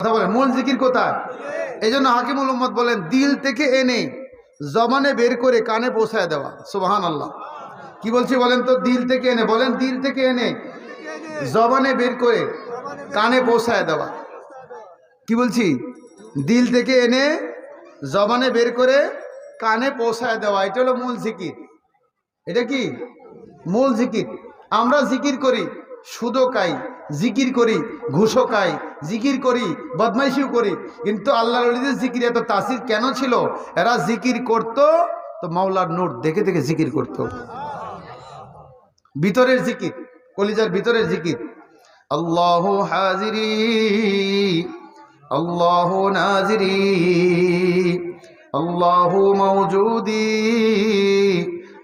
কথা বলেন, মূল জিকির কোথায়? এই জন্য হাকিমুল উম্মদ বলেন, দিল থেকে এনে জবানে বের করে কানে পৌঁছায় দেওয়া সুবাহান আল্লাহ কি বলছি বলেন তো, দিল থেকে এনে, বলেন দিল থেকে এনে জবানে বের করে কানে পৌঁছায় দেওয়া। কি বলছি? দিল থেকে এনে জবানে বের করে কানে পৌঁছায় দেওয়া, এটা হলো মূল জিকির। এটা কি? মূল জিকির। আমরা জিকির করি সুদও খাই, জিকির করি, ঘুষও খাই, জিকির করি, বদমাইশিও করি। কিন্তু আল্লাহ রলিদের জিকির এত তাসির কেন ছিল? এরা জিকির করত, তো মাওলার নোট দেখে দেখে জিকির করত। ভিতরের জিকির, কলিজার ভিতরের জিকির। আল্লাহ হাজিরি, আল্লাহ নাজিরি, আল্লাহ মৌজুদি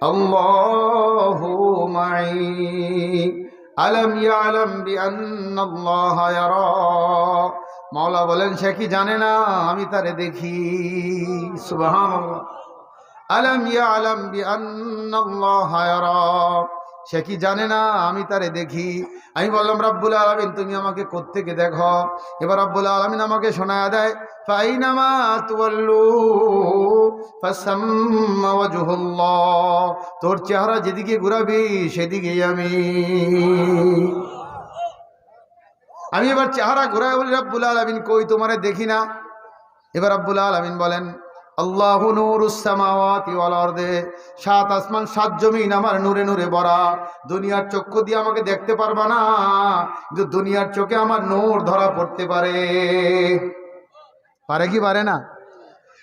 আল্লাহ মাই আলম ইয়ালম বিআন্নাল্লাহ ইয়ারা। মাওলা বলেন, সে কি জানে না? আমি তারে দেখি। সুবহানাল্লাহ। আলম ইয়ালম বিআন্নাল্লাহ ইয়ারা। সে কি জানে না? আমি তারে দেখি। আমি বললাম, রাব্বুল আলমিন, তুমি আমাকে কোত্থেকে দেখো? এবার রাব্বুল আলমিন আমাকে শোনায় দেয়, ফাইনামা তুয়াল্লু তোর চেহারা যেদিকে ঘুরাবি, সেদিকেই আমি। আমি এবার চেহারা ঘুরাই বলি, রাব্বুল আলমিন, কই তোমারে দেখি না? এবার রাব্বুল আলমিন বলেন আল্লাহ নুরুসামাওয়াতি ওয়াল সাত আসমান, সাত জমিন আমার নূরে নূরে ভরা। দুনিয়ার চক্ষু দিয়ে আমাকে দেখতে পারবা না, কিন্তু দুনিয়ার চোখে আমার নূর ধরা পড়তে পারে। পারে কি পারে না?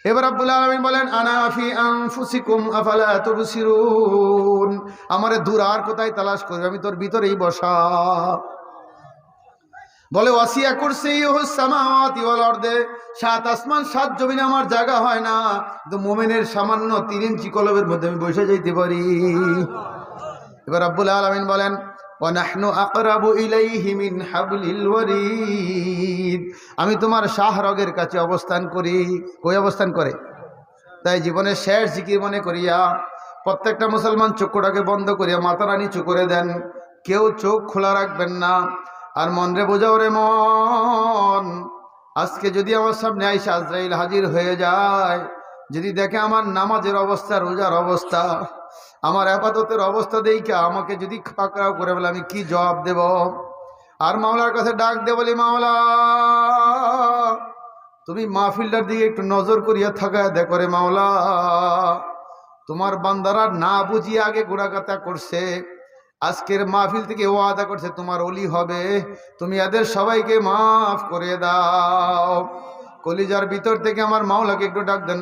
এবার আব্বুল আলমিন বলেন আনাফি আনফুসিকুম, আফালা তুবসিরুন? আমারে দূর আর কোথায় তালাশ করবে? আমি তোর ভিতরেই বসা। বলে, ওয়াসিয়া করছে আরদে। সাত আসমান, সাত জমিন আমার জায়গা হয় না। কিন্তু মোমেনের সামান্য তিন ইঞ্চি কলবের মধ্যে আমি বসে যাইতে পারি। এবার আব্বুল আলামিন বলেন আমি তোমার শাহরগের কাছে অবস্থান করি। কই অবস্থান করে? তাই জীবনের শেষ জিকির মনে করিয়া প্রত্যেকটা মুসলমান চক্ষুটাকে বন্ধ করিয়া মাথারা নিচু করে দেন। কেউ চোখ খোলা রাখবেন না। আর মন রে বোঝাও রে মন। আজকে যদি আমার সামনে আইসা আজরাইল হাজির হয়ে যায়, যদি দেখে আমার নামাজের অবস্থা, রোজার অবস্থা, আমার আপাততের অবস্থা দেখে আমাকে যদি পাকড়াও করে বলে আমি কি জবাব দেব? আর মাওলার কাছে ডাক দে বলি, মাওলা, তুমি মাহফিলটার দিকে একটু নজর করিয়া থাকা দেখো রে মাওলা। তোমার বান্দারা না বুঝিয়ে আগে গোড়াগাতা করছে। আজকের মাহফিল থেকে ও আদা করছে, তোমার অলি হবে। তুমি এদের সবাইকে মাফ করে দাও। কলিজার ভিতর থেকে আমার মাওলাকে একটু ডাক দেন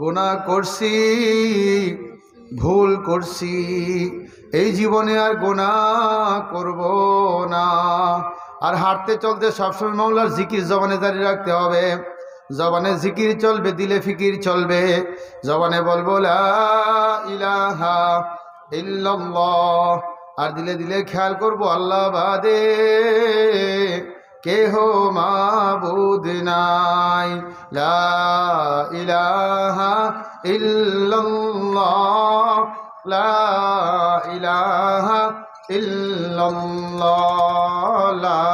গুনাহ করছি, ভুল করছি। এই জীবনে আর গোনা করব না। আর হাঁটতে চলতে সবসময় মাওলার জিকির জবানে জারি রাখতে হবে। জবানে জিকির চলবে, দিলে ফিকির চলবে। জবানে বলব ইলাহা আর দিলে দিলে খেয়াল করব, আল্লাহ বাদে, কেহ মাবুদ নাই। লা ইলাহা ইল্লাল্লাহ, লা ইলাহা লা